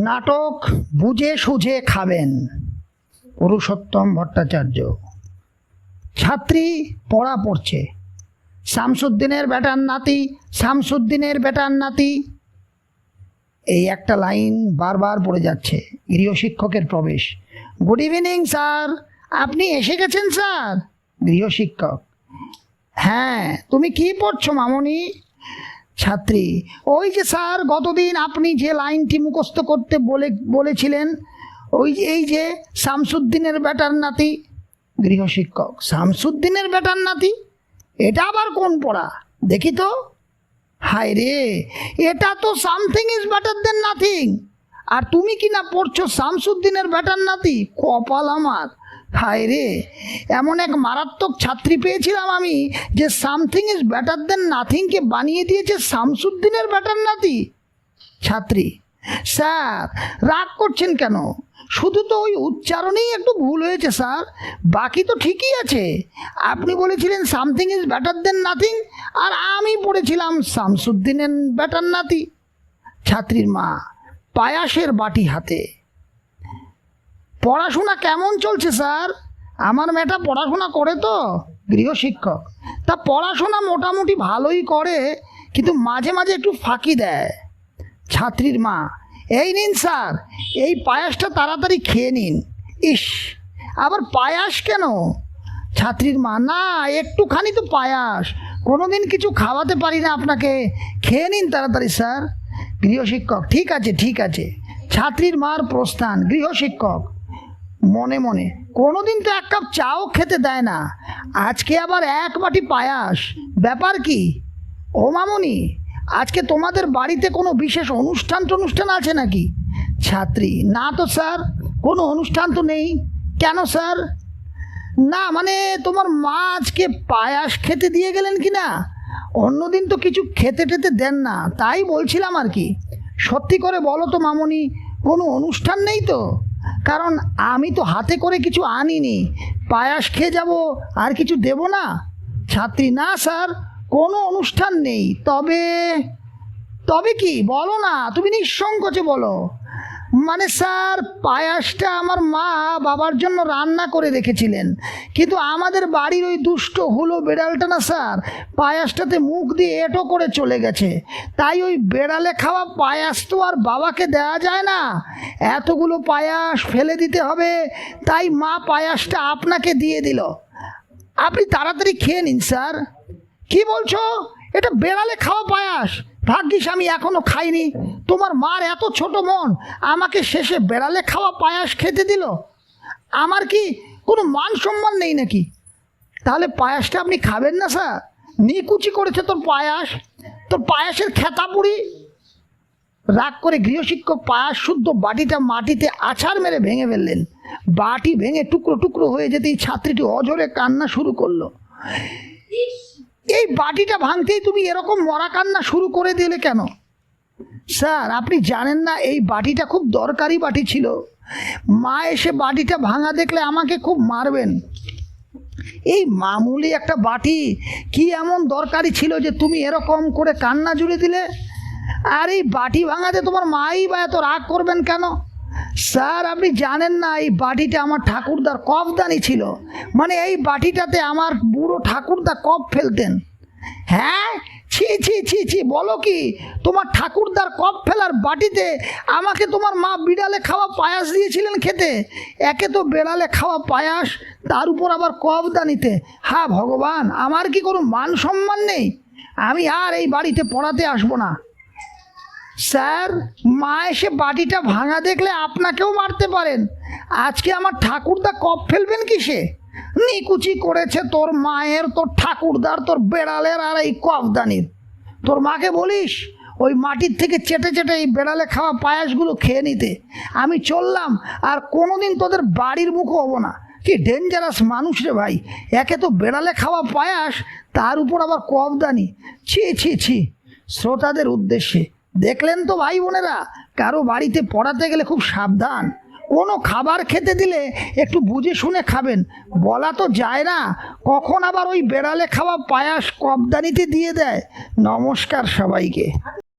নাটক বুঝে সুঝে খাবেন। পুরুষোত্তম ভট্টাচার্য। ছাত্রী পড়া পড়ছে। শামসুদ্দিনের বেটার নাতি, শামসুদ্দিনের বেটার নাতি। এই একটা লাইন বারবার পড়ে যাচ্ছে গৃহশিক্ষকের প্রবেশ। Good evening, sir. আপনি এসে গেছেন, স্যার? গৃহশিক্ষক হ্যাঁ তুমি কি পড়ছো মামনি? ছাত্রী। ওই যে স্যার, গতদিন আপনি যে লাইনটি মুখস্থ করতে বলে, বলেছিলেন, ওই এই যে শামসুদ্দিনের বেটার নাতি গৃহশিক্ষক শামসুদ্দিনের বেটার নাতি, এটা আবার কোন পড়া? দেখি তো। হায় রে, এটা তো something is better than nothing আর তুমি কি না পড়ছো শামসুদ্দিনের বেটার নাতি? কপাল আমার। হায় রে, এমন এক মারাত্মক ছাত্রী পেয়েছিলাম আমি যে সামথিং ইজ বেটার দেন নাথিংকে বানিয়ে দিয়েছে শামসুদ্দিনের বেটার নাতি। ছাত্রী, স্যার, রাগ করছেন কেন? শুধু তো ওই উচ্চারণেই একটু ভুল হয়েছে, স্যার। বাকি তো ঠিকই আছে। আপনি বলেছিলেন something is better than nothing আর আমি পড়েছিলাম শামসুদ্দিনের বেটার নাতি। ছাত্রীর মা, পায়াসের বাটি হাতে। পড়াশোনা কেমন চলছে, স্যার? আমার মেয়েটা পড়াশোনা করে তো, গৃহশিক্ষক। তা পড়াশোনা মোটামুটি ভালোই করে, কিন্তু মাঝে মাঝে একটু ফাঁকি দেয়। ছাত্রীর মা, এই নিন, স্যার, এই পায়াসটা তাড়াতাড়ি খেয়ে নিন। ইস, আবার পায়াস কেন? ছাত্রীর মা, না, একটুখানি তো পায়াস, কোনোদিন কিছু খাওয়াতে পারি না আপনাকে, খেয়ে নিন তাড়াতাড়ি, স্যার। গৃহশিক্ষক, ঠিক আছে ঠিক আছে। ছাত্রীর মার প্রস্থান, গৃহশিক্ষক মনে মনে। কোনোদিন তো এক কাপ চাও খেতে দেয় না। আজকে আবার এক বাটি পায়াস। ব্যাপার কি? ও মামনি, আজকে তোমাদের বাড়িতে কোনো বিশেষ অনুষ্ঠান টনুষ্ঠান আছে নাকি? ছাত্রী, না তো স্যার, কোনো অনুষ্ঠান তো নেই। কেন স্যার? না মানে তোমার মা আজকে পায়াস খেতে দিয়ে গেলেন কি না? অন্যদিন তো কিছু খেতে টেতে দেন না, তাই বলছিলাম আর কি। সত্যি করে বলো তো মামনি, কোনো অনুষ্ঠান নেই তো? কারণ আমি তো হাতে করে কিছু আনিনি। পায়াস খেয়ে যাব, আর কিছু দেব না। ছাত্রী, না স্যার, কোনো অনুষ্ঠান নেই। তবে তবে কি? বলো না, তুমি নিঃসংকোচে বলো। মানে স্যার, পায়াসটা আমার মা বাবার জন্য রান্না করে রেখেছিলেন। কিন্তু আমাদের বাড়ির ওই দুষ্ট হুলো বেড়ালটা না স্যার, পায়াসটাতে মুখ দিয়ে এটো করে চলে গেছে। তাই ওই বেড়ালে খাওয়া পায়াস তো আর বাবাকে দেওয়া যায় না। এতগুলো পায়াস ফেলে দিতে হবে, তাই মা পায়াসটা আপনাকে দিয়ে দিল। আপনি তাড়াতাড়ি খেয়ে নিন স্যার। কি বলছো? এটা বেড়ালে খাওয়া পায়াস। ভাগ্যিস আমি এখনও খাইনি। তোমার মার এত ছোট মন, আমাকে শেষে বেড়ালে খাওয়া পায়াস খেতে দিল? আমার কি কোনো মান সম্মান নেই নাকি? তাহলে পায়াসটা আপনি খাবেন না, স্যার? নিকুচি করেছে তোর পায়াস। তোর পায়াসের খেতা পুরি রাগ করে গৃহশিক্ষক পায়াস শুদ্ধ বাটিটা মাটিতে আছাড় মেরে ভেঙে ফেললেন। বাটি ভেঙে টুকরো টুকরো হয়ে যেতেই ছাত্রীটি অজরে কান্না শুরু করল। এই বাটিটা ভাঙতেই তুমি এরকম মরা কান্না শুরু করে দিলে কেন? স্যার, আপনি জানেন না, এই বাটিটা খুব দরকারি বাটি ছিল। মা এসে বাটিটা ভাঙা দেখলে আমাকে খুব মারবেন। এই মামুলি একটা বাটি, কি এমন দরকারি ছিল যে তুমি এরকম করে কান্না জুড়ে দিলে? আর এই বাটি ভাঙাতে তোমার মাই বা এত রাগ করবেন কেন? স্যার, আপনি জানেন না, এই বাটিটা আমার ঠাকুরদার কফদানি ছিল। মানে এই বাটিটাতে আমার বুড়ো ঠাকুরদা কপ ফেলতেন। হ্যাঁ ছি ছি ছি ছি, বলো কি? তোমার ঠাকুরদার কপ ফেলার বাটিতে আমাকে তোমার মা বিড়ালে খাওয়া পায়াস দিয়েছিলেন খেতে। একে তো বেড়ালে খাওয়া পায়াস, তার উপর আবার কফদানিতে হ্যাঁ ভগবান, আমার কি কোনো মান সম্মান নেই? আমি আর এই বাড়িতে পড়াতে আসব না। স্যার, মা এসে বাটিটা ভাঙা দেখলে আপনাকেও মারতে পারেন। আজকে আমার ঠাকুরদা কপ ফেলবেন কিসে? নিকুচি করেছে তোর মায়ের, তোর ঠাকুরদার, তোর বেড়ালের আর এই কফদানির। তোর মাকে বলিস, ওই মাটির থেকে চেটে চেটে এই বেড়ালে খাওয়া পায়াসগুলো খেয়ে নিতে। আমি চললাম, আর কোনোদিন তোদের বাড়ির মুখও হব না। কি ডেঞ্জারাস মানুষ রে ভাই। একে তো বেড়ালে খাওয়া পায়াস, তার উপর আবার কফদানি। ছি ছি ছি। শ্রোতাদের উদ্দেশ্যে। দেখলেন তো ভাই বোনেরা, কারও বাড়িতে পড়াতে গেলে খুব সাবধান। কোনো খাবার খেতে দিলে একটু বুঝে শুনে খাবেন। বলা তো যায় না, কখন আবার ওই বেড়ালে খাওয়া পায়াস কবদানিতে দিয়ে দেয়। নমস্কার সবাইকে।